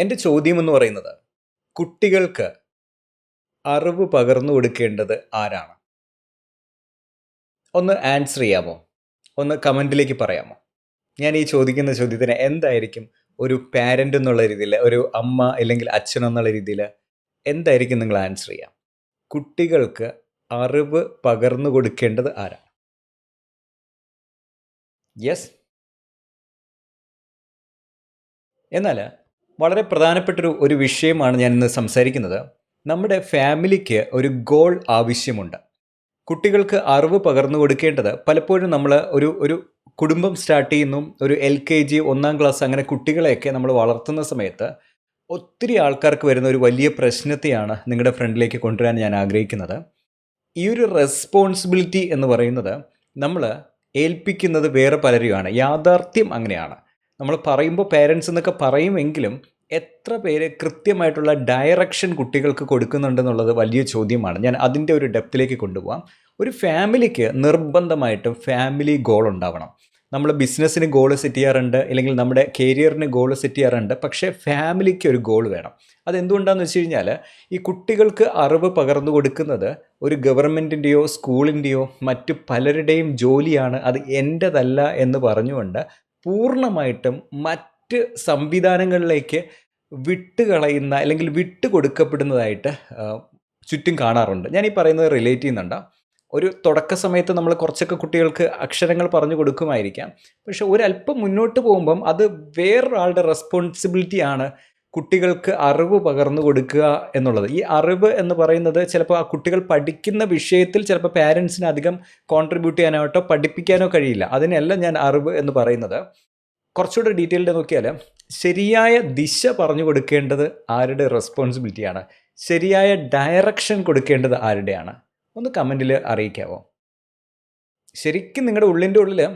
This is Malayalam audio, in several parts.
എന്റെ ചോദ്യം എന്ന് പറയുന്നത് കുട്ടികൾക്ക് അറിവ് പകർന്നു കൊടുക്കേണ്ടത് ആരാണ്? ഒന്ന് ആൻസർ ചെയ്യാമോ? ഒന്ന് കമന്റിലേക്ക് പറയാമോ? ഞാൻ ഈ ചോദിക്കുന്ന ചോദ്യത്തിന് എന്തായിരിക്കും ഒരു പാരന്റ് എന്നുള്ള രീതിയിൽ ഒരു അമ്മ അല്ലെങ്കിൽ അച്ഛൻ എന്നുള്ള രീതിയിൽ എന്തായിരിക്കും നിങ്ങൾ ആൻസർ ചെയ്യാം? കുട്ടികൾക്ക് അറിവ് പകർന്നു കൊടുക്കേണ്ടത് ആരാണ്? യെസ് എന്നാൽ വളരെ പ്രധാനപ്പെട്ടൊരു ഒരു വിഷയമാണ് ഞാൻ ഇന്ന് സംസാരിക്കുന്നത്. നമ്മുടെ ഫാമിലിക്ക് ഒരു ഗോൾ ആവശ്യമുണ്ട്. കുട്ടികൾക്ക് അറിവ് പകർന്നു കൊടുക്കേണ്ടത് പലപ്പോഴും നമ്മൾ ഒരു ഒരു കുടുംബം സ്റ്റാർട്ട് ചെയ്യുന്നു ഒരു എൽ കെ ജി ഒന്നാം ക്ലാസ് അങ്ങനെ കുട്ടികളെയൊക്കെ നമ്മൾ വളർത്തുന്ന സമയത്ത് ഒത്തിരി ആൾക്കാർക്ക് വരുന്ന ഒരു വലിയ പ്രശ്നത്തെയാണ് നിങ്ങളുടെ ഫ്രണ്ടിലേക്ക് കൊണ്ടുവരാൻ ഞാൻ ആഗ്രഹിക്കുന്നത്. ഈ ഒരു റെസ്പോൺസിബിലിറ്റി എന്ന് പറയുന്നത് നമ്മൾ ഏൽപ്പിക്കുന്നത് വേറെ പലരെയുമാണ്. യാഥാർത്ഥ്യം അങ്ങനെയാണ്. നമ്മൾ പറയുമ്പോൾ പേരൻസ് എന്നൊക്കെ പറയുമെങ്കിലും എത്ര പേര് കൃത്യമായിട്ടുള്ള ഡയറക്ഷൻ കുട്ടികൾക്ക് കൊടുക്കുന്നുണ്ടെന്നുള്ളത് വലിയ ചോദ്യമാണ്. ഞാൻ അതിന്റെ ഒരു ഡെപ്തിലേക്ക് കൊണ്ടുപോകാം ഒരു ഫാമിലിക്ക് നിർബന്ധമായിട്ടും ഫാമിലി ഗോൾ ഉണ്ടാവണം. നമ്മൾ ബിസിനസ്സിന് ഗോൾ സെറ്റ് ചെയ്യാറുണ്ട് അല്ലെങ്കിൽ നമ്മുടെ കരിയറിന് ഗോൾ സെറ്റ് ചെയ്യാറുണ്ട് പക്ഷേ ഫാമിലിക്ക് ഒരു ഗോൾ വേണം. അതെന്തുകൊണ്ടാണെന്ന് വെച്ച് കഴിഞ്ഞാൽ ഈ കുട്ടികൾക്ക് അറിവ് പകർന്നു കൊടുക്കുന്നത് ഒരു ഗവൺമെന്റിന്റെയോ സ്കൂളിന്റെയോ മറ്റു പലരുടെയും ജോലിയാണ്. അത് എന്റെതല്ല എന്ന് പറഞ്ഞുകൊണ്ട് പൂർണമായിട്ടും മറ്റ് സംവിധാനങ്ങളിലേക്ക് വിട്ടുകളയുന്ന അല്ലെങ്കിൽ വിട്ട് കൊടുക്കപ്പെടുന്നതായിട്ട് ചുറ്റും കാണാറുണ്ട്. ഞാൻ ഈ പറയുന്നത് റിലേറ്റ് ചെയ്യുന്നുണ്ട്. ഒരു തുടക്ക സമയത്ത് നമ്മൾ കുറച്ചൊക്കെ കുട്ടികൾക്ക് അക്ഷരങ്ങൾ പറഞ്ഞു കൊടുക്കുമായിരിക്കാം. പക്ഷെ ഒരല്പം മുന്നോട്ട് പോകുമ്പം അത് വേറൊരാളുടെ റെസ്പോൺസിബിലിറ്റിയാണ് കുട്ടികൾക്ക് അറിവ് പകർന്നു കൊടുക്കുക എന്നുള്ളത്. ഈ അറിവ് എന്ന് പറയുന്നത് ചിലപ്പോൾ ആ കുട്ടികൾ പഠിക്കുന്ന വിഷയത്തിൽ ചിലപ്പോൾ പാരൻസിന് അധികം കോൺട്രിബ്യൂട്ട് ചെയ്യാനായിട്ടോ പഠിപ്പിക്കാനോ കഴിയില്ല. അതിനല്ല ഞാൻ അറിവ് എന്ന് പറയുന്നത്. കുറച്ചുകൂടെ ഡീറ്റെയിൽഡ് നോക്കിയാൽ ശരിയായ ദിശ പറഞ്ഞു കൊടുക്കേണ്ടത് ആരുടെ റെസ്പോൺസിബിലിറ്റിയാണ് ശരിയായ ഡയറക്ഷൻ കൊടുക്കേണ്ടത് ആരുടെയാണ്? ഒന്ന് കമന്റിൽ അറിയിക്കാവോ? ശരിക്കും നിങ്ങളുടെ ഉള്ളിന്റെ ഉള്ളിൽ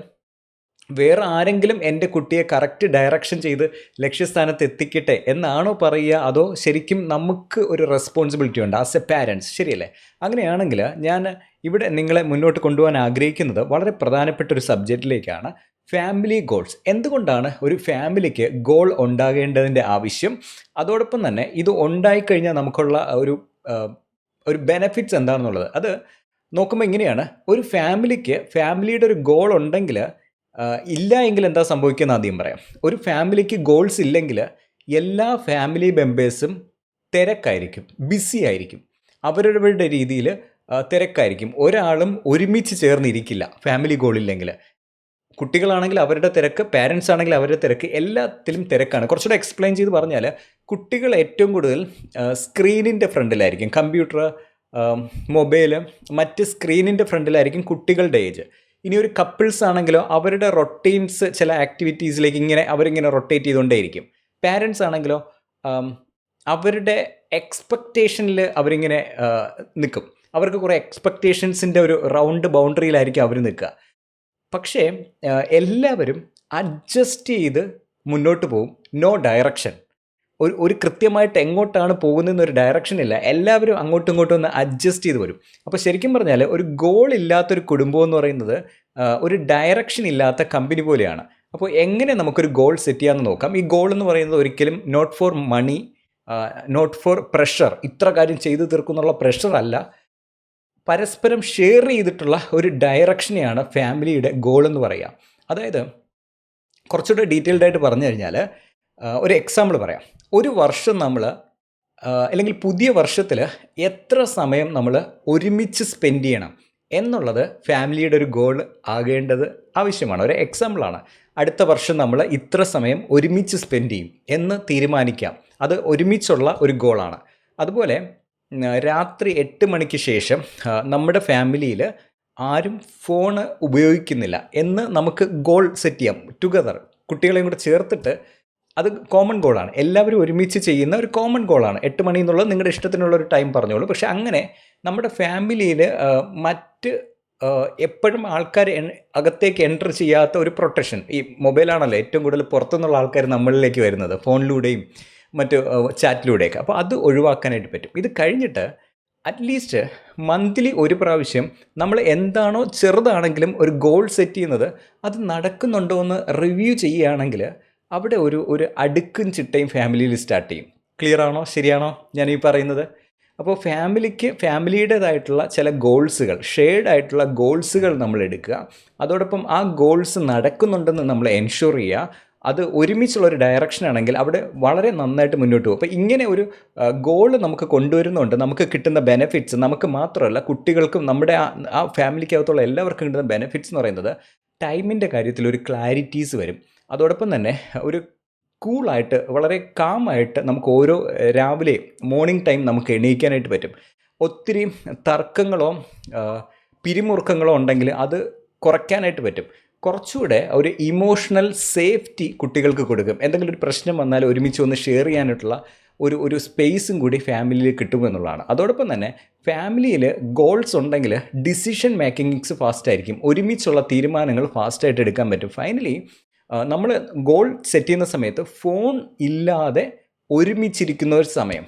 വേറെ ആരെങ്കിലും എന്റെ കുട്ടിയെ കറക്റ്റ് ഡയറക്ഷൻ ചെയ്ത് ലക്ഷ്യസ്ഥാനത്ത് എത്തിക്കട്ടെ എന്നാണോ പറയുക? അതോ ശരിക്കും നമുക്ക് ഒരു റെസ്പോൺസിബിലിറ്റി ഉണ്ട് ആസ് എ പാരൻസ് ശരിയല്ലേ? അങ്ങനെയാണെങ്കിൽ ഞാൻ ഇവിടെ നിങ്ങളെ മുന്നോട്ട് കൊണ്ടുപോകാൻ ആഗ്രഹിക്കുന്നത് വളരെ പ്രധാനപ്പെട്ട ഒരു സബ്ജക്റ്റിലേക്കാണ് ഫാമിലി ഗോൾസ് എന്തുകൊണ്ടാണ് ഒരു ഫാമിലിക്ക് ഗോൾ ഉണ്ടാകേണ്ടതിന്റെ ആവശ്യം? അതോടൊപ്പം തന്നെ ഇത് ഉണ്ടായിക്കഴിഞ്ഞാൽ നമുക്കുള്ള ഒരു ഒരു ബെനഫിറ്റ്സ് എന്താണെന്നുള്ളത്. അത് നോക്കുമ്പോൾ ഇങ്ങനെയാണ്. ഒരു ഫാമിലിക്ക് ഫാമിലിയുടെ ഒരു ഗോൾ ഉണ്ടെങ്കിൽ ഇല്ല എങ്കിൽ എന്താ സംഭവിക്കുന്നത് ആദ്യം പറയാം. ഒരു ഫാമിലിക്ക് ഗോൾസ് ഇല്ലെങ്കിൽ എല്ലാ ഫാമിലി മെമ്പേഴ്സും തിരക്കായിരിക്കും ബിസി ആയിരിക്കും. അവരവരുടെ രീതിയിൽ തിരക്കായിരിക്കും. ഒരാളും ഒരുമിച്ച് ചേർന്നിരിക്കില്ല ഫാമിലി ഗോൾ ഇല്ലെങ്കിൽ. കുട്ടികളാണെങ്കിൽ അവരുടെ തിരക്ക് പാരൻസ് ആണെങ്കിൽ അവരുടെ തിരക്ക് എല്ലാത്തിലും തിരക്കാണ്. കുറച്ചുകൂടെ എക്സ്പ്ലെയിൻ ചെയ്ത് പറഞ്ഞാൽ കുട്ടികൾ ഏറ്റവും കൂടുതൽ സ്ക്രീനിന്റെ ഫ്രണ്ടിലായിരിക്കും. കമ്പ്യൂട്ടർ മൊബൈൽ മറ്റ് സ്ക്രീനിന്റെ ഫ്രണ്ടിലായിരിക്കും കുട്ടികളുടെ ഏജ് ഇനി ഒരു കപ്പിൾസ് ആണെങ്കിലോ അവരുടെ റൊട്ടീൻസ് ചില ആക്ടിവിറ്റീസിലേക്ക് ഇങ്ങനെ അവരിങ്ങനെ റൊട്ടേറ്റ് ചെയ്തുകൊണ്ടേയിരിക്കും. പാരൻസ് ആണെങ്കിലോ അവരുടെ എക്സ്പെക്റ്റേഷനിൽ അവരിങ്ങനെ നിൽക്കും അവർക്ക് കുറേ എക്സ്പെക്റ്റേഷൻസിന്റെ ഒരു റൗണ്ട് ബൗണ്ടറിയിലായിരിക്കും അവർ നിൽക്കുക. പക്ഷേ എല്ലാവരും അഡ്ജസ്റ്റ് ചെയ്ത് മുന്നോട്ട് പോകും നോ ഡയറക്ഷൻ ഒരു ഒരു കൃത്യമായിട്ട് എങ്ങോട്ടാണ് പോകുന്നതെന്ന് ഒരു ഡയറക്ഷൻ ഇല്ല. എല്ലാവരും അങ്ങോട്ടും ഇങ്ങോട്ടും ഒന്ന് അഡ്ജസ്റ്റ് ചെയ്ത് വരും. അപ്പോൾ ശരിക്കും പറഞ്ഞാൽ ഒരു ഗോൾ ഇല്ലാത്തൊരു കുടുംബം എന്ന് പറയുന്നത് ഒരു ഡയറക്ഷൻ ഇല്ലാത്ത കമ്പനി പോലെയാണ്. അപ്പോൾ എങ്ങനെ നമുക്കൊരു ഗോൾ സെറ്റ് ചെയ്യാമെന്ന് നോക്കാം. ഈ ഗോൾ എന്ന് പറയുന്നത് ഒരിക്കലും not for money not for pressure ഇത്ര കാര്യം ചെയ്തു തീർക്കുന്നുള്ള പ്രഷർ അല്ല. പരസ്പരം ഷെയർ ചെയ്തിട്ടുള്ള ഒരു ഡയറക്ഷനെയാണ് ഫാമിലിയുടെ ഗോൾ എന്ന് പറയുക. അതായത് കുറച്ചുകൂടെ ഡീറ്റെയിൽഡ് ആയിട്ട് പറഞ്ഞു കഴിഞ്ഞാൽ ഒരു എക്സാമ്പിൾ പറയാം. ഒരു വർഷം നമ്മൾ അല്ലെങ്കിൽ പുതിയ വർഷത്തിൽ എത്ര സമയം നമ്മൾ ഒരുമിച്ച് സ്പെൻഡ് ചെയ്യണം എന്നുള്ളത് ഫാമിലിയുടെ ഒരു ഗോൾ ആകേണ്ടത് ആവശ്യമാണ്. ഒരു എക്സാമ്പിളാണ് അടുത്ത വർഷം നമ്മൾ ഇത്ര സമയം ഒരുമിച്ച് സ്പെൻഡ് ചെയ്യും എന്ന് തീരുമാനിക്കാം. അത് ഒരുമിച്ചുള്ള ഒരു ഗോളാണ് അതുപോലെ രാത്രി എട്ട് മണിക്ക് ശേഷം നമ്മുടെ ഫാമിലിയിൽ ആരും ഫോണ് ഉപയോഗിക്കുന്നില്ല എന്ന് നമുക്ക് ഗോൾ സെറ്റ് ചെയ്യാം. ടുഗദർ കുട്ടികളെയും കൂടെ ചേർത്തിട്ട് അത് കോമൺ ഗോളാണ് എല്ലാവരും ഒരുമിച്ച് ചെയ്യുന്ന ഒരു കോമൺ ഗോളാണ് എട്ട് മണി എന്നുള്ളത് നിങ്ങളുടെ ഇഷ്ടത്തിനുള്ള ഒരു ടൈം പറഞ്ഞോളൂ. പക്ഷേ അങ്ങനെ നമ്മുടെ ഫാമിലിയിൽ മറ്റ് എപ്പോഴും ആൾക്കാർ അകത്തേക്ക് എന്റർ ചെയ്യാത്ത ഒരു പ്രൊട്ടക്ഷൻ ഈ മൊബൈലാണല്ലോ ഏറ്റവും കൂടുതൽ പുറത്തുനിന്നുള്ള ആൾക്കാർ നമ്മളിലേക്ക് വരുന്നത്. ഫോണിലൂടെയും മറ്റ് ചാറ്റിലൂടെയൊക്കെ അപ്പോൾ അത് ഒഴിവാക്കാനായിട്ട് പറ്റും. ഇത് കഴിഞ്ഞിട്ട് അറ്റ്ലീസ്റ്റ് മന്ത്ലി ഒരു പ്രാവശ്യം നമ്മൾ എന്താണോ ചെറുതാണെങ്കിലും ഒരു ഗോൾ സെറ്റ് ചെയ്യുന്നത് അത് നടക്കുന്നുണ്ടോ എന്ന് റിവ്യൂ ചെയ്യുകയാണെങ്കിൽ അവിടെ ഒരു ഒരു അടുക്കും ചിട്ടയും ഫാമിലിയിൽ സ്റ്റാർട്ട് ചെയ്യും. ക്ലിയർ ആണോ? ശരിയാണോ? ഞാൻ ഈ പറയുന്നത്. അപ്പോൾ ഫാമിലിക്ക് ഫാമിലിയുടേതായിട്ടുള്ള ചില ഗോൾസുകൾ ഷെയർഡ് ആയിട്ടുള്ള ഗോൾസുകൾ നമ്മൾ എടുക്കുക. അതോടൊപ്പം ആ ഗോൾസ് നടക്കുന്നുണ്ടെന്ന് നമ്മൾ എൻഷുർ ചെയ്യുക. അത് ഒരുമിച്ചുള്ള ഒരു ഡയറക്ഷൻ ആണെങ്കിൽ അവിടെ വളരെ നന്നായിട്ട് മുന്നോട്ട് പോകും. അപ്പോൾ ഇങ്ങനെ ഒരു ഗോൾ നമുക്ക് കൊണ്ടുവരുന്നുണ്ട്. നമുക്ക് കിട്ടുന്ന ബെനിഫിറ്റ്സ് നമുക്ക് മാത്രമല്ല കുട്ടികൾക്കും നമ്മുടെ ആ ഫാമിലിക്കകത്തുള്ള എല്ലാവർക്കും കിട്ടുന്ന ബെനിഫിറ്റ്സ് എന്ന് പറയുന്നത് ടൈമിന്റെ കാര്യത്തിൽ ഒരു ക്ലാരിറ്റീസ് വരും. അതോടൊപ്പം തന്നെ ഒരു കൂളായിട്ട് വളരെ കാമായിട്ട് നമുക്ക് ഓരോ രാവിലെ മോർണിംഗ് ടൈം നമുക്ക് എണീക്കാനായിട്ട് പറ്റും. ഒത്തിരി തർക്കങ്ങളോ പിരിമുറുക്കങ്ങളോ ഉണ്ടെങ്കിൽ അത് കുറയ്ക്കാനായിട്ട് പറ്റും. കുറച്ചുകൂടെ ഒരു ഇമോഷണൽ സേഫ്റ്റി കുട്ടികൾക്ക് കൊടുക്കും. എന്തെങ്കിലും ഒരു പ്രശ്നം വന്നാൽ ഒരുമിച്ച് ഒന്ന് ഷെയർ ചെയ്യാനായിട്ടുള്ള ഒരു ഒരു സ്പേസും കൂടി ഫാമിലിയിൽ കിട്ടുമെന്നുള്ളതാണ് അതോടൊപ്പം തന്നെ ഫാമിലിയിൽ ഗോൾസ് ഉണ്ടെങ്കിൽ ഡിസിഷൻ മേക്കിങ്സ് ഫാസ്റ്റ് ആയിരിക്കും. ഒരുമിച്ചുള്ള തീരുമാനങ്ങൾ ഫാസ്റ്റായിട്ട് എടുക്കാൻ പറ്റും. ഫൈനലി നമ്മൾ ഗോൾ സെറ്റ് ചെയ്യുന്ന സമയത്ത് ഫോൺ ഇല്ലാതെ ഒരുമിച്ചിരിക്കുന്ന ഒരു സമയം.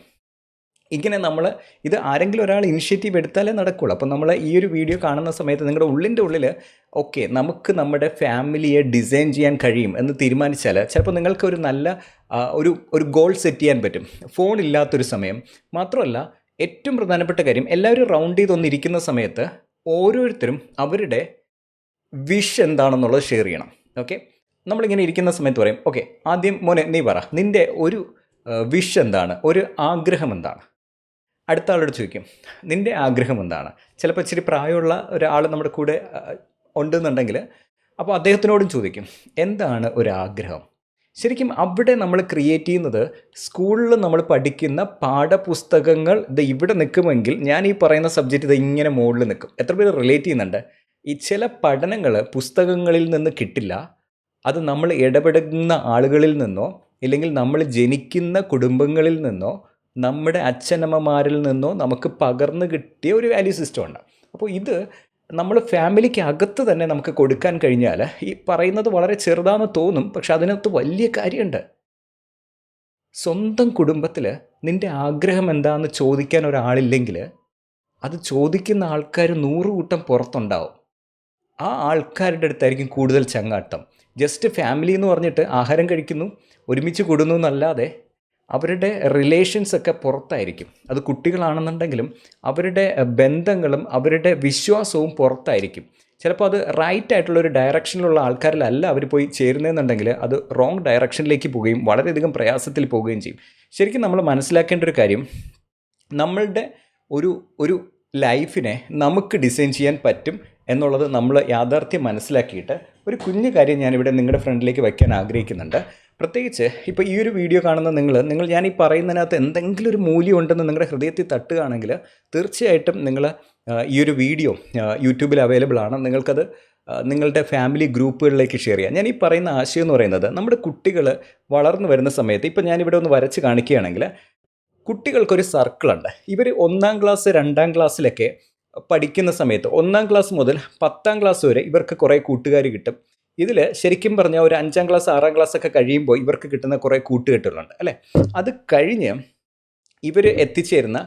ഇങ്ങനെ നമ്മൾ ഇത് ആരെങ്കിലും ഒരാൾ ഇനിഷ്യേറ്റീവ് എടുത്താലേ നടക്കുള്ളൂ. അപ്പോൾ നമ്മൾ ഈ ഒരു വീഡിയോ കാണുന്ന സമയത്ത് നിങ്ങളുടെ ഉള്ളിന്റെ ഉള്ളിൽ ഓക്കെ നമുക്ക് നമ്മുടെ ഫാമിലിയെ ഡിസൈൻ ചെയ്യാൻ കഴിയും എന്ന് തീരുമാനിച്ചാൽ ചിലപ്പോൾ നിങ്ങൾക്ക് ഒരു നല്ല ഒരു ഒരു ഗോൾ സെറ്റ് ചെയ്യാൻ പറ്റും. ഫോൺ ഇല്ലാത്തൊരു സമയം. മാത്രമല്ല ഏറ്റവും പ്രധാനപ്പെട്ട കാര്യം എല്ലാവരും റൗണ്ട് ചെയ്തൊന്നിരിക്കുന്ന സമയത്ത് ഓരോരുത്തരും അവരുടെ വിഷ് എന്താണെന്നുള്ളത് ഷെയർ ചെയ്യണം. ഓക്കെ നമ്മളിങ്ങനെ ഇരിക്കുന്ന സമയത്ത് പറയും ഓക്കെ ആദ്യം മോനെ നീ പറ നിന്റെ ഒരു വിഷ് എന്താണ്? ഒരു ആഗ്രഹം എന്താണ്? അടുത്ത ആളോട് ചോദിക്കും നിന്റെ ആഗ്രഹം എന്താണ്? ചിലപ്പോൾ ഇച്ചിരി പ്രായമുള്ള ഒരാൾ നമ്മുടെ കൂടെ ഉണ്ടെന്നുണ്ടെങ്കിൽ അപ്പോൾ അദ്ദേഹത്തിനോടും ചോദിക്കും എന്താണ് ഒരു ആഗ്രഹം? ശരിക്കും അവിടെ നമ്മൾ ക്രിയേറ്റ് ചെയ്യുന്നത് സ്കൂളിൽ നമ്മൾ പഠിക്കുന്ന പാഠപുസ്തകങ്ങൾ ഇത് ഇവിടെ നിൽക്കുമെങ്കിൽ ഞാൻ ഈ പറയുന്ന സബ്ജക്റ്റ് ഇത് ഇങ്ങനെ മുകളിൽ നിൽക്കും എത്ര പേര് റിലേറ്റ് ചെയ്യുന്നുണ്ട്? ഈ ചില പഠനങ്ങൾ പുസ്തകങ്ങളിൽ നിന്ന് കിട്ടില്ല അത് നമ്മൾ ഇടപെടുന്ന ആളുകളിൽ നിന്നോ ഇല്ലെങ്കിൽ നമ്മൾ ജനിക്കുന്ന കുടുംബങ്ങളിൽ നിന്നോ നമ്മുടെ അച്ഛനമ്മമാരിൽ നിന്നോ നമുക്ക് പകർന്നു കിട്ടിയ ഒരു വാല്യൂ സിസ്റ്റം ഉണ്ട് അപ്പോൾ ഇത് നമ്മൾ ഫാമിലിക്ക് അകത്ത് തന്നെ നമുക്ക് കൊടുക്കാൻ കഴിഞ്ഞാൽ ഈ പറയുന്നത് വളരെ ചെറുതാണെന്ന് തോന്നും പക്ഷെ അതിനകത്ത് വലിയ കാര്യമുണ്ട്. സ്വന്തം കുടുംബത്തിൽ നിന്റെ ആഗ്രഹം എന്താണെന്ന് ചോദിക്കാൻ ഒരാളില്ലെങ്കിൽ അത് ചോദിക്കുന്ന ആൾക്കാർ നൂറ് കൂട്ടം പുറത്തുണ്ടാവും. ആ ആൾക്കാരുടെ അടുത്തായിരിക്കും കൂടുതൽ ചങ്ങാട്ടം. ജസ്റ്റ് ഫാമിലി എന്ന് പറഞ്ഞിട്ട് ആഹാരം കഴിക്കുന്നു ഒരുമിച്ച് കൂടുന്നു എന്നല്ലാതെ അവരുടെ റിലേഷൻസ് ഒക്കെ പുറത്തായിരിക്കും. അത് കുട്ടികളാണെന്നുണ്ടെങ്കിലും അവരുടെ ബന്ധങ്ങളും അവരുടെ വിശ്വാസവും പുറത്തായിരിക്കും. ചിലപ്പോൾ അത് റൈറ്റ് ആയിട്ടുള്ള ഒരു ഡയറക്ഷനിലുള്ള ആൾക്കാരിലല്ല അവർ പോയി ചേരുന്നതെന്നുണ്ടെങ്കിൽ അത് റോങ് ഡയറക്ഷനിലേക്ക് പോവുകയും വളരെയധികം പ്രയാസത്തിൽ പോവുകയും ചെയ്യും. ശരിക്കും നമ്മൾ മനസ്സിലാക്കേണ്ട ഒരു കാര്യം നമ്മളുടെ ഒരു ഒരു ലൈഫിനെ നമുക്ക് ഡിസൈൻ ചെയ്യാൻ പറ്റും എന്നുള്ളത് നമ്മൾ യാഥാർത്ഥ്യം മനസ്സിലാക്കിയിട്ട് ഒരു കുഞ്ഞു കാര്യം ഞാനിവിടെ നിങ്ങളുടെ ഫ്രണ്ടിലേക്ക് വയ്ക്കാൻ ആഗ്രഹിക്കുന്നുണ്ട്. പ്രത്യേകിച്ച് ഇപ്പോൾ ഈ ഒരു വീഡിയോ കാണുന്ന നിങ്ങൾ നിങ്ങൾ ഞാൻ ഈ പറയുന്നതിനകത്ത് എന്തെങ്കിലും ഒരു മൂല്യം ഉണ്ടെന്ന് നിങ്ങളുടെ ഹൃദയത്തിൽ തട്ടുകയാണെങ്കിൽ തീർച്ചയായിട്ടും നിങ്ങൾ ഈ ഒരു വീഡിയോ യൂട്യൂബിൽ അവൈലബിൾ ആണ്. നിങ്ങൾക്കത് നിങ്ങളുടെ ഫാമിലി ഗ്രൂപ്പുകളിലേക്ക് ഷെയർ ചെയ്യാം. ഞാൻ ഈ പറയുന്ന ആശയം എന്ന് പറയുന്നത് നമ്മുടെ കുട്ടികൾ വളർന്നു വരുന്ന സമയത്ത് ഇപ്പോൾ ഞാനിവിടെ ഒന്ന് വരച്ച് കാണിക്കുകയാണെങ്കിൽ കുട്ടികൾക്കൊരു സർക്കിളുണ്ട് ഇവർ ഒന്നാം ക്ലാസ് രണ്ടാം ക്ലാസ്സിലൊക്കെ പഠിക്കുന്ന സമയത്ത് ഒന്നാം ക്ലാസ് മുതൽ പത്താം ക്ലാസ് വരെ ഇവർക്ക് കുറേ കൂട്ടുകാർ കിട്ടും. ഇതിൽ ശരിക്കും പറഞ്ഞാൽ ഒരു അഞ്ചാം ക്ലാസ് ആറാം ക്ലാസ് ഒക്കെ കഴിയുമ്പോൾ ഇവർക്ക് കിട്ടുന്ന കുറേ കൂട്ടുകെട്ടുകളുണ്ട് അല്ലേ? അത് കഴിഞ്ഞ് ഇവർ എത്തിച്ചേരുന്ന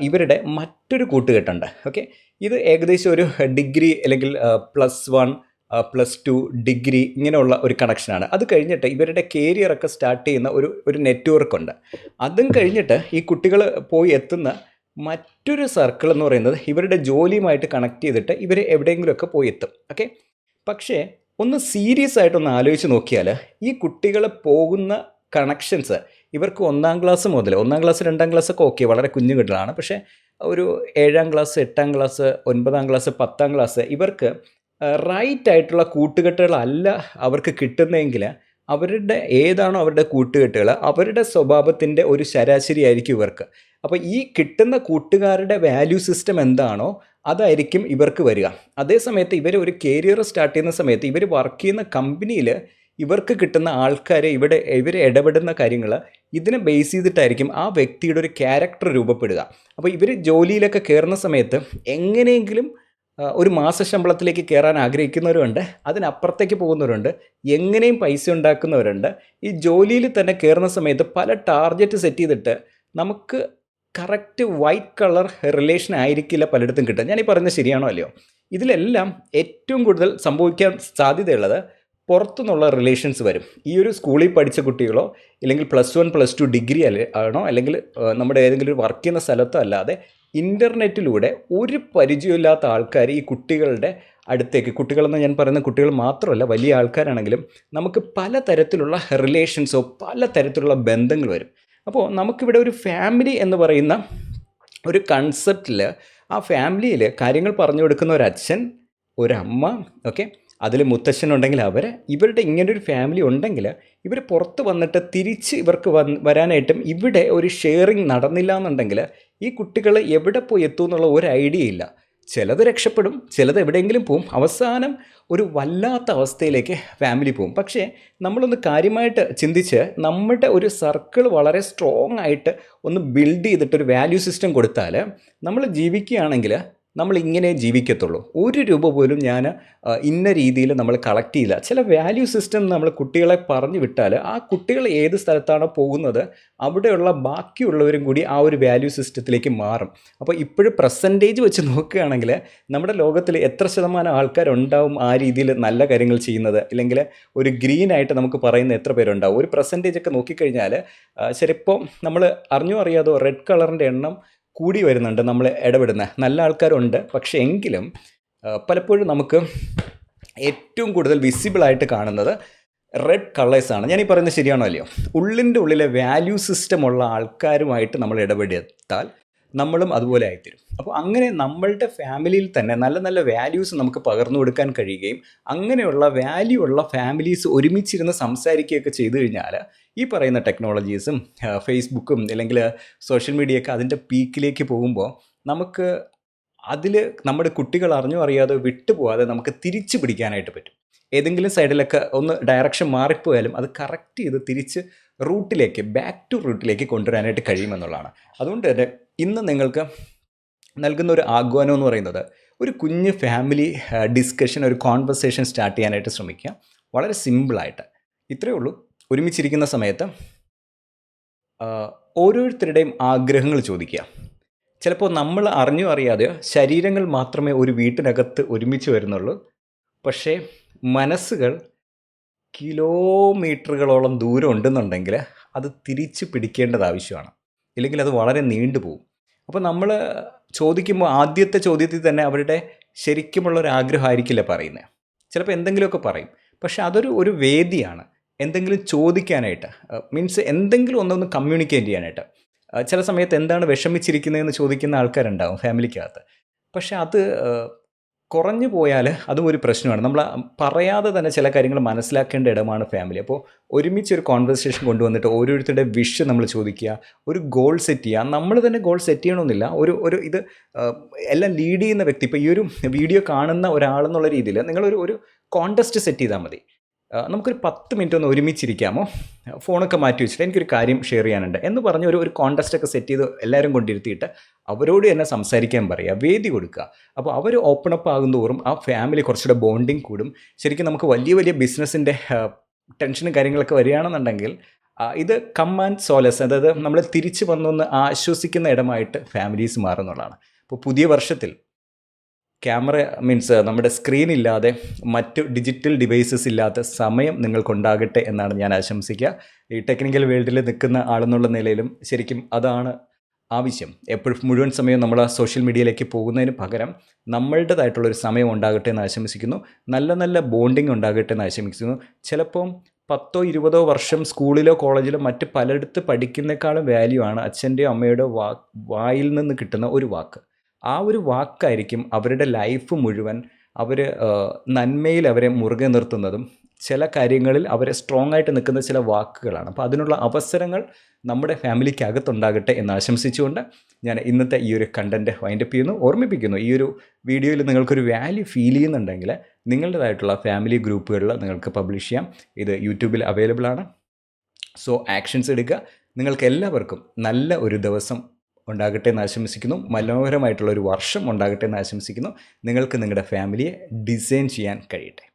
ഇവരുടെ മറ്റൊരു കൂട്ടുകെട്ടുണ്ട് ഓക്കെ? ഇത് ഏകദേശം ഒരു ഡിഗ്രി അല്ലെങ്കിൽ plus one plus two degree ഇങ്ങനെയുള്ള ഒരു കണക്ഷനാണ്. അത് കഴിഞ്ഞിട്ട് ഇവരുടെ കരിയറൊക്കെ സ്റ്റാർട്ട് ചെയ്യുന്ന ഒരു ഒരു നെറ്റ്വർക്ക് ഉണ്ട് അതും കഴിഞ്ഞിട്ട് ഈ കുട്ടികൾ പോയി എത്തുന്ന മറ്റൊരു സർക്കിൾ എന്ന് പറയുന്നത് ഇവരുടെ ജോലിയുമായിട്ട് കണക്ട് ചെയ്തിട്ട് ഇവർ എവിടെയെങ്കിലുമൊക്കെ പോയി എത്തും. ഓക്കെ പക്ഷേ ഒന്ന് സീരിയസ് ആയിട്ടൊന്ന് ആലോചിച്ച് നോക്കിയാൽ ഈ കുട്ടികൾ പോകുന്ന കണക്ഷൻസ് ഇവർക്ക് ഒന്നാം ക്ലാസ് മുതൽ ഒന്നാം ക്ലാസ് രണ്ടാം ക്ലാസ് ഒക്കെ ഓക്കെ വളരെ കുഞ്ഞുകുട്ടികളാണ് പക്ഷേ ഒരു ഏഴാം ക്ലാസ് എട്ടാം ക്ലാസ് ഒൻപതാം ക്ലാസ് പത്താം ക്ലാസ് ഇവർക്ക് റൈറ്റ് ആയിട്ടുള്ള കൂട്ടുകെട്ടുകളല്ല അവർക്ക് കിട്ടുന്നതെങ്കിൽ അവരുടെ ഏതാണോ അവരുടെ കൂട്ടുകെട്ടുകൾ അവരുടെ സ്വഭാവത്തിന്റെ ഒരു ശരാശരി ആയിരിക്കും ഇവർക്ക്. അപ്പോൾ ഈ കിട്ടുന്ന കൂട്ടുകാരുടെ വാല്യൂ സിസ്റ്റം എന്താണോ അതായിരിക്കും ഇവർക്ക് വരിക. അതേസമയത്ത് ഇവർ ഒരു കരിയർ സ്റ്റാർട്ട് ചെയ്യുന്ന സമയത്ത് ഇവർ വർക്ക് ചെയ്യുന്ന കമ്പനിയിൽ ഇവർക്ക് കിട്ടുന്ന ആൾക്കാരെ ഇവിടെ ഇവർ ഇടപെടുന്ന കാര്യങ്ങൾ ഇതിനെ ബേസ് ചെയ്തിട്ടായിരിക്കും ആ വ്യക്തിയുടെ ഒരു ക്യാരക്ടർ രൂപപ്പെടുക. അപ്പോൾ ഇവർ ജോലിയിലൊക്കെ കയറുന്ന സമയത്ത് എങ്ങനെയെങ്കിലും ഒരു മാസശമ്പളത്തിലേക്ക് കയറാൻ ആഗ്രഹിക്കുന്നവരുണ്ട് അതിനപ്പുറത്തേക്ക് പോകുന്നവരുണ്ട് എങ്ങനെയും പൈസ ഉണ്ടാക്കുന്നവരുണ്ട്. ഈ ജോലിയിൽ തന്നെ കയറുന്ന സമയത്ത് പല ടാർഗറ്റ് സെറ്റ് ചെയ്തിട്ട് നമുക്ക് കറക്റ്റ് വൈറ്റ് കളർ റിലേഷൻ ആയിരിക്കില്ല പലയിടത്തും കിട്ടുക. ഈ പറയുന്നത് ശരിയാണോ അല്ലയോ? ഇതിലെല്ലാം ഏറ്റവും കൂടുതൽ സംഭവിക്കാൻ സാധ്യതയുള്ളത് പുറത്തുനിന്നുള്ള റിലേഷൻസ് വരും. ഈ ഒരു സ്കൂളിൽ പഠിച്ച കുട്ടികളോ ഇല്ലെങ്കിൽ plus one plus two degree അല്ലെ ആണോ അല്ലെങ്കിൽ നമ്മുടെ ഏതെങ്കിലും ഒരു വർക്ക് ചെയ്യുന്ന സ്ഥലത്തോ അല്ലാതെ ഇന്റർനെറ്റിലൂടെ ഒരു പരിചയമില്ലാത്ത ആൾക്കാർ ഈ കുട്ടികളുടെ അടുത്തേക്ക് കുട്ടികളെന്ന് ഞാൻ പറയുന്ന കുട്ടികൾ മാത്രമല്ല വലിയ ആൾക്കാരാണെങ്കിലും നമുക്ക് പല തരത്തിലുള്ള റിലേഷൻസോ പല തരത്തിലുള്ള ബന്ധങ്ങൾ വരും. അപ്പോൾ നമുക്കിവിടെ ഒരു ഫാമിലി എന്ന് പറയുന്ന ഒരു കൺസെപ്റ്റിൽ ആ ഫാമിലിയിൽ കാര്യങ്ങൾ പറഞ്ഞു കൊടുക്കുന്ന ഒരു അച്ഛൻ ഒരമ്മ ഓക്കെ? അതിൽ മുത്തശ്ശനുണ്ടെങ്കിൽ അവർ ഇവരുടെ ഇങ്ങനൊരു ഫാമിലി ഉണ്ടെങ്കിൽ ഇവർ പുറത്ത് വന്നിട്ട് തിരിച്ച് ഇവർക്ക് വരാനായിട്ടും ഇവിടെ ഒരു ഷെയറിങ് നടന്നില്ല എന്നുണ്ടെങ്കിൽ ഈ കുട്ടികൾ എവിടെ പോയി എത്തും എന്നുള്ള ഒരു ഐഡിയ ഇല്ല. ചിലത് രക്ഷപ്പെടും ചിലത് എവിടെയെങ്കിലും പോവും. അവസാനം ഒരു വല്ലാത്ത അവസ്ഥയിലേക്ക് ഫാമിലി പോവും. പക്ഷേ നമ്മളൊന്ന് കാര്യമായിട്ട് ചിന്തിച്ച് നമ്മുടെ ഒരു സർക്കിൾ വളരെ സ്ട്രോങ് ആയിട്ട് ഒന്ന് ബിൽഡ് ചെയ്തിട്ട് ഒരു വാല്യൂ സിസ്റ്റം കൊടുത്താൽ നമ്മൾ ജീവിക്കുകയാണെങ്കിൽ നമ്മൾ ഇങ്ങനെ ജീവിക്കത്തുള്ളൂ. ഒരു രൂപ പോലും ഞാൻ ഇന്ന രീതിയിൽ നമ്മൾ കളക്ട് ചെയ്യില്ല. ചില വാല്യൂ സിസ്റ്റം നമ്മൾ കുട്ടികളെ പറഞ്ഞു വിട്ടാൽ ആ കുട്ടികൾ ഏത് സ്ഥലത്താണോ പോകുന്നത് അവിടെയുള്ള ബാക്കിയുള്ളവരും കൂടി ആ ഒരു വാല്യൂ സിസ്റ്റത്തിലേക്ക് മാറും. അപ്പോൾ ഇപ്പോഴും പ്രസന്റേജ് വെച്ച് നോക്കുകയാണെങ്കിൽ നമ്മുടെ ലോകത്തിൽ എത്ര ശതമാനം ആൾക്കാരുണ്ടാവും ആ രീതിയിൽ നല്ല കാര്യങ്ങൾ ചെയ്യുന്നത്? അല്ലെങ്കിൽ ഒരു ഗ്രീൻ ആയിട്ട് നമുക്ക് പറയുന്ന എത്ര പേരുണ്ടാവും? ഒരു പെർസെന്റേജ് ഒക്കെ നോക്കിക്കഴിഞ്ഞാൽ ചിലപ്പോൾ നമ്മൾ അറിഞ്ഞോ അറിയാതോ റെഡ് കളറിന്റെ എണ്ണം കൂടി വരുന്നുണ്ട് നമ്മൾ ഇടപെടുന്ന. നല്ല ആൾക്കാരുണ്ട്. പക്ഷേ എങ്കിലും പലപ്പോഴും നമുക്ക് ഏറ്റവും കൂടുതൽ വിസിബിളായിട്ട് കാണുന്നത് റെഡ് കളേഴ്സാണ് ഞാൻ ഈ പറയുന്നത് ശരിയാണോ അല്ലയോ ഉള്ളിന്റെ ഉള്ളിലെ വാല്യൂ സിസ്റ്റം ഉള്ള ആൾക്കാരുമായിട്ട് നമ്മൾ ഇടപെടുത്താൽ നമ്മളും അതുപോലെ ആയിത്തരും. അപ്പോൾ അങ്ങനെ നമ്മളുടെ ഫാമിലിയിൽ തന്നെ നല്ല നല്ല വാല്യൂസ് നമുക്ക് പകർന്നു കൊടുക്കാൻ കഴിയുകയും അങ്ങനെയുള്ള വാല്യൂ ഉള്ള ഫാമിലീസ് ഒരുമിച്ചിരുന്ന് സംസാരിക്കുകയൊക്കെ ചെയ്തു കഴിഞ്ഞാൽ ഈ പറയുന്ന ടെക്നോളജീസും ഫേസ്ബുക്കും അല്ലെങ്കിൽ സോഷ്യൽ മീഡിയയൊക്കെ അതിന്റെ പീക്കിലേക്ക് പോകുമ്പോൾ നമുക്ക് അതിൽ നമ്മുടെ കുട്ടികൾ അറിഞ്ഞോ അറിയാതെ വിട്ടുപോകാതെ നമുക്ക് തിരിച്ചു പിടിക്കാനായിട്ട് പറ്റും. ഏതെങ്കിലും സൈഡിലൊക്കെ ഒന്ന് ഡയറക്ഷൻ മാറിപ്പോയാലും അത് കറക്റ്റ് ചെയ്ത് തിരിച്ച് റൂട്ടിലേക്ക് ബാക്ക് ടു റൂട്ടിലേക്ക് കൊണ്ടുവരാനായിട്ട് കഴിയുമെന്നുള്ളതാണ്. അതുകൊണ്ട് തന്നെ ഇന്ന് നിങ്ങൾക്ക് നൽകുന്ന ഒരു ആഹ്വാനം എന്ന് പറയുന്നത് ഒരു കുഞ്ഞ് ഫാമിലി ഡിസ്കഷൻ ഒരു കോൺവെർസേഷൻ സ്റ്റാർട്ട് ചെയ്യാനായിട്ട് ശ്രമിക്കുക. വളരെ സിമ്പിളായിട്ട് ഇത്രയേ ഉള്ളൂ. ഒരുമിച്ചിരിക്കുന്ന സമയത്ത് ഓരോരുത്തരുടെയും ആഗ്രഹങ്ങൾ ചോദിക്കുക. ചിലപ്പോൾ നമ്മൾ അറിഞ്ഞോ അറിയാതെയോ ശരീരങ്ങൾ മാത്രമേ ഒരു വീട്ടിനകത്ത് ഒരുമിച്ച് വരുന്നുള്ളൂ. പക്ഷേ മനസ്സുകൾ കിലോമീറ്ററുകളോളം ദൂരം ഉണ്ടെന്നുണ്ടെങ്കിൽ അത് തിരിച്ചു പിടിക്കേണ്ടത് ആവശ്യമാണ്. ഇല്ലെങ്കിൽ അത് വളരെ നീണ്ടു പോകും അപ്പോൾ നമ്മൾ ചോദിക്കുമ്പോൾ ആദ്യത്തെ ചോദ്യത്തിൽ തന്നെ അവരുടെ ശരിക്കുമുള്ള ഒരു ആഗ്രഹമായിരിക്കില്ല പറയുന്നത് ചിലപ്പോൾ എന്തെങ്കിലുമൊക്കെ പറയും. പക്ഷെ അതൊരു ഒരു വേദിയാണ്. എന്തെങ്കിലും ചോദിക്കാനായിട്ട് മീൻസ് എന്തെങ്കിലും ഒന്നൊന്ന് കമ്മ്യൂണിക്കേറ്റ് ചെയ്യാനായിട്ട്. ചില സമയത്ത് എന്താണ് വിഷമിച്ചിരിക്കുന്നതെന്ന് ചോദിക്കുന്ന ആൾക്കാരുണ്ടാവും ഫാമിലിക്കകത്ത്. പക്ഷെ അത് കുറഞ്ഞു പോയാൽ അതും ഒരു പ്രശ്നമാണ്. നമ്മൾ പറയാതെ തന്നെ ചില കാര്യങ്ങൾ മനസ്സിലാക്കേണ്ട ഇടമാണ് ഫാമിലി അപ്പോൾ ഒരുമിച്ച് ഒരു കോൺവെർസേഷൻ കൊണ്ടുവന്നിട്ട് ഓരോരുത്തരുടെ വിഷ് നമ്മൾ ചോദിക്കുക ഒരു ഗോൾ സെറ്റ് ചെയ്യുക. നമ്മൾ തന്നെ ഗോൾ സെറ്റ് ചെയ്യണമെന്നില്ല ഒരു ഒരു ഇത് എല്ലാം ലീഡ് ചെയ്യുന്ന വ്യക്തി. ഇപ്പോൾ ഈ ഒരു വീഡിയോ കാണുന്ന ഒരാളെന്നുള്ള രീതിയിൽ നിങ്ങളൊരു ഒരു കോൺടെസ്റ്റ് സെറ്റ് ചെയ്താൽ മതി. നമുക്കൊരു പത്ത് മിനിറ്റ് ഒന്ന് ഒരുമിച്ചിരിക്കാമോ? ഫോണൊക്കെ മാറ്റി വെച്ചിട്ട് എനിക്കൊരു കാര്യം ഷെയർ ചെയ്യാനുണ്ട്. എന്ന് പറഞ്ഞ് ഒരു ഒരു കോൺടസ്റ്റൊക്കെ സെറ്റ് ചെയ്ത് എല്ലാവരും കൊണ്ടിരുത്തിയിട്ട് അവരോട് തന്നെ സംസാരിക്കാൻ പറയുക വേദി കൊടുക്കുക. അപ്പോൾ അവർ ഓപ്പൺ അപ്പ് ആകുന്തോറും ആ ഫാമിലി കുറച്ചുകൂടെ ബോണ്ടിങ് കൂടും. ശരിക്കും നമുക്ക് വലിയ വലിയ ബിസിനസ്സിന്റെ ടെൻഷനും കാര്യങ്ങളൊക്കെ വരികയാണെന്നുണ്ടെങ്കിൽ ഇത് കം ആൻഡ് സോലസ് അതായത് നമ്മൾ തിരിച്ചു വന്നൊന്ന് ആശ്വസിക്കുന്ന ഇടമായിട്ട് ഫാമിലീസ് മാറുന്നുള്ളതാണ്. അപ്പോൾ പുതിയ വർഷത്തിൽ ക്യാമറ മീൻസ് നമ്മുടെ സ്ക്രീൻ ഇല്ലാതെ മറ്റു ഡിജിറ്റൽ ഡിവൈസസ് ഇല്ലാത്ത സമയം നിങ്ങൾക്കുണ്ടാകട്ടെ എന്നാണ് ഞാൻ ആശംസിക്കുക. ഈ ടെക്നിക്കൽ വേൾഡിൽ നിൽക്കുന്ന ആളെന്നുള്ള നിലയിലും ശരിക്കും അതാണ് ആവശ്യം. എപ്പോഴും മുഴുവൻ സമയം നമ്മൾ ആ സോഷ്യൽ മീഡിയയിലേക്ക് പോകുന്നതിന് പകരം നമ്മളുടേതായിട്ടുള്ളൊരു സമയം ഉണ്ടാകട്ടെ എന്ന് ആശംസിക്കുന്നു. നല്ല നല്ല ബോണ്ടിങ് ഉണ്ടാകട്ടെ എന്ന് ആശംസിക്കുന്നു. ചിലപ്പം പത്തോ ഇരുപതോ വർഷം സ്കൂളിലോ കോളേജിലോ മറ്റ് പലയിടത്ത് പഠിക്കുന്നേക്കാളും വാല്യൂ ആണ് അച്ഛന്റെയോ അമ്മയുടെയോ വാ വായിൽ നിന്ന് കിട്ടുന്ന ഒരു വാക്ക്. ആ ഒരു വാക്കായിരിക്കും അവരുടെ ലൈഫ് മുഴുവൻ അവർ നന്മയിൽ അവരെ മുറുകെ നിർത്തുന്നതും ചില കാര്യങ്ങളിൽ അവരെ സ്ട്രോങ് ആയിട്ട് നിൽക്കുന്ന ചില വാക്കുകളാണ്. അപ്പോൾ അതിനുള്ള അവസരങ്ങൾ നമ്മുടെ ഫാമിലിക്കകത്തുണ്ടാകട്ടെ എന്ന് ആശംസിച്ചുകൊണ്ട് ഞാൻ ഇന്നത്തെ ഈ ഒരു കണ്ടന്റ് വൈൻഡപ്പ് ചെയ്യുന്നു. ഓർമ്മിപ്പിക്കുന്നു ഈ ഒരു വീഡിയോയിൽ നിങ്ങൾക്കൊരു വാല്യൂ ഫീൽ ചെയ്യുന്നുണ്ടെങ്കിൽ നിങ്ങളുടേതായിട്ടുള്ള ഫാമിലി ഗ്രൂപ്പുകളിൽ നിങ്ങൾക്ക് പബ്ലിഷ് ചെയ്യാം. ഇത് യൂട്യൂബിൽ അവൈലബിൾ ആണ്. സോ ആക്ഷൻസ് എടുക്കുക നിങ്ങൾക്ക് എല്ലാവർക്കും നല്ല ഒരു ദിവസം ഉണ്ടാകട്ടെ എന്ന് ആശംസിക്കുന്നു. മനോഹരമായിട്ടുള്ള ഒരു വർഷം ഉണ്ടാകട്ടെ എന്ന് ആശംസിക്കുന്നു. നിങ്ങൾക്ക് നിങ്ങളുടെ ഫാമിലിയെ ഡിസൈൻ ചെയ്യാൻ കഴിയട്ടെ.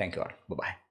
Thank you all by